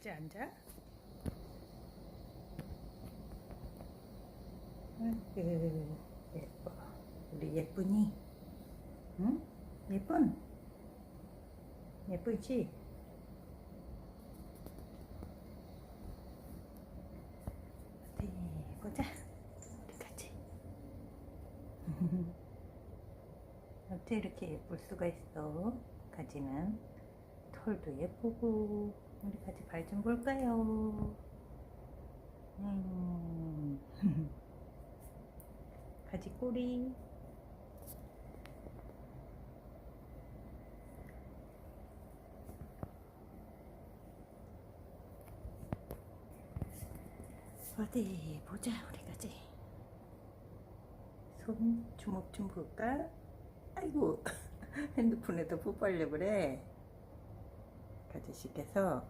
이제 앉아. 예뻐. 우리 예쁘니? 응? 예쁜? 예쁘지? 어디 보자. 어디 가지? 어떻게 이렇게 예쁠 수가 있어? 가지는 털도 예쁘고 우리 가지 발좀 볼까요? 음. 가지 꼬리 어디 보자 우리 가지 손 주먹 좀 볼까? 아이고 핸드폰에도 뽀빨려 그래 가지씨께서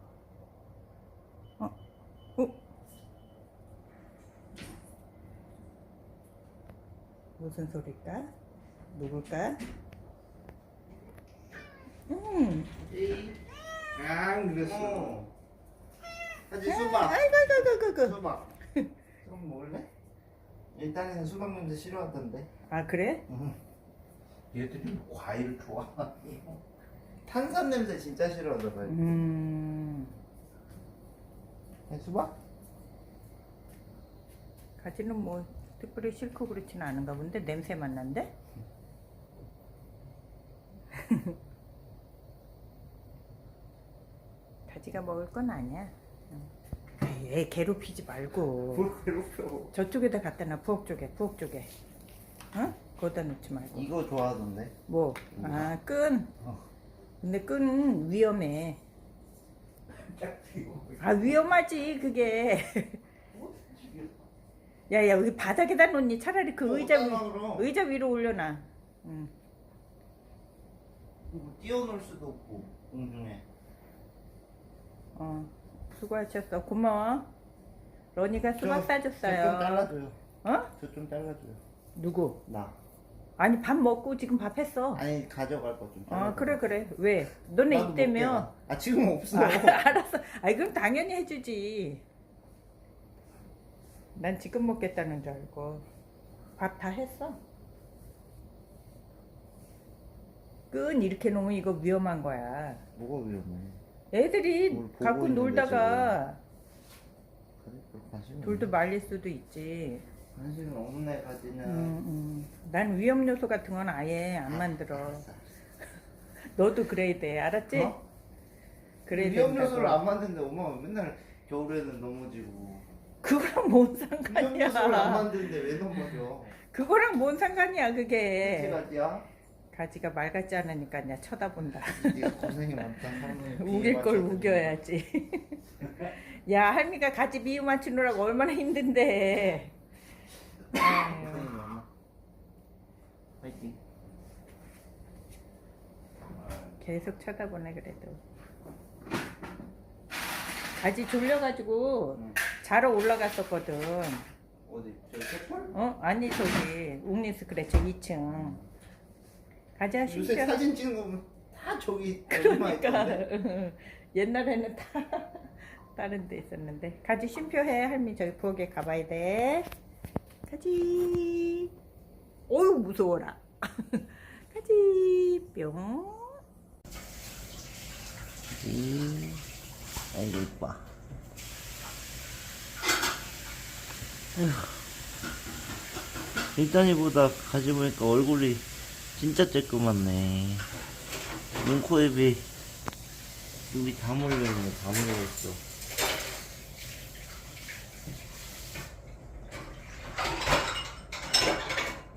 어? 어? 무슨 소릴까? 누굴까? 음. 앙 그랬어. 어. 하지 수박. 아이고 아이고 아이고 아이고 수박. 수박 먹을래? 일단은 수박 냄새 싫어하던데. 아 그래? 얘들이 과일을 좋아하니. 탄산 냄새 진짜 싫어하더라. 음. 음. 수박? 가지는 뭐 특별히 싫고 그렇지는 않은가 본데 냄새만 난데? 가지가 먹을 건 아니야. 응. 에이, 애 괴롭히지 말고 뭘 괴롭혀. 저쪽에다 갖다 놔 부엌 쪽에 부엌 쪽에 응? 거기다 놓지 말고 이거 좋아하던데. 뭐? 아 끈. 어. 근데 끈 위험해. 아 위험하지 그게. 야야 여기 바닥에다 놓니 차라리 그 의자 위, 그럼. 의자 위로 올려놔. 응. 뭐 띄워놓을 수도 없고 공중에. 어 수고하셨어 고마워. 러니가 수박 저- 따줬어요. 저좀 잘라줘요. 어? 저 좀 잘라줘요. 누구? 나. 아니 밥 먹고 지금 밥 했어. 아니 가져갈 거 좀. 어 그래 그래 왜? 너네 이때면 아 지금 없어. 아, 알았어. 아이 그럼 당연히 해주지. 난 지금 먹겠다는 줄 알고 밥 다 했어. 끈 이렇게 놓으면 이거 위험한 거야. 뭐가 위험해? 애들이 뭘 보고 갖고 있는데, 놀다가 돌도 말릴 수도 있지. 관심 없네 가지는. 음, 음. 난 위험 요소 같은 건 아예 안 만들어. 알았어. 너도 그래야 돼, 알았지? 어? 그래야 위험 된다고. 요소를 안 만드는데 엄마가 맨날 겨울에는 넘어지고. 그거랑 뭔 위험 상관이야? 요소를 안 만드는데 왜 넘어져? 그거랑 뭔 상관이야 그게? 가지야? 가지가 말 같지 않으니까 그냥 쳐다본다. 네가 고생이 많다. 할머니 우길 걸. 우겨야지. 야 할미가 가지 미유 맞추느라고 얼마나 힘든데. 많아. 파이팅. 계속 쳐다보네 그래도. 가지 졸려가지고 응. 자러 올라갔었거든. 어디? 저 책벌? 어? 아니 저기 웅리스 저 2층. 가자 요새 쉬자. 사진 찍는 거 보면 다 저기 그러니까 있던데? 옛날에는 다 다른 데 있었는데 가지 쉼표해 할미 저기 부엌에 가봐야 돼 가지 어유 무서워라 가지 뿅 음. 아이고 이뻐. 일단이보다 가지 보니까 얼굴이 진짜 쬐끄맣네. 눈, 코, 입이 입이 다 몰려있네, 다 몰려있어.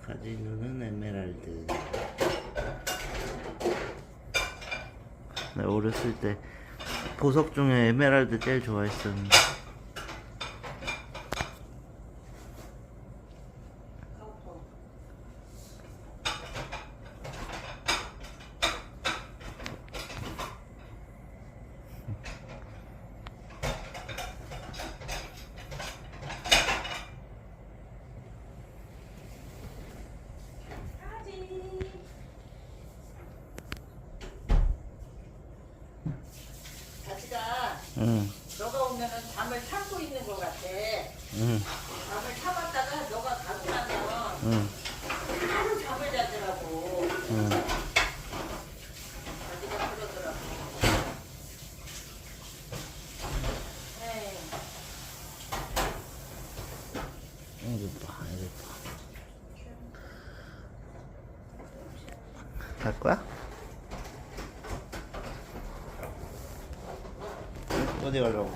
가지 눈은 에메랄드. 나 어렸을 때 보석 중에 에메랄드 제일 좋아했었는데. 응. 너가 오면은 잠을 참고 있는 것 같아. 응, 잠을 참았다가 너가 가고 나면 응, 바로 잠을 자더라고. 응. 자기가 그러더라고. 에이, 이거 봐, 이거 봐. 갈 거야? 어디 가려고?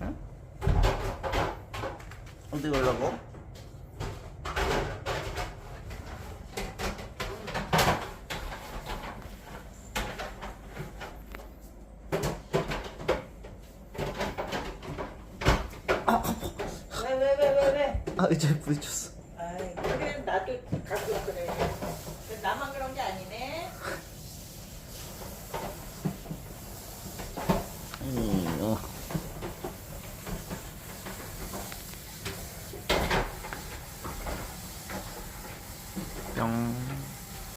응? 어디 가려고? 왜, 왜, 왜, 왜, 왜? 아, 이제 부딪혔어. 아이, 그래, 나도 가끔 그래.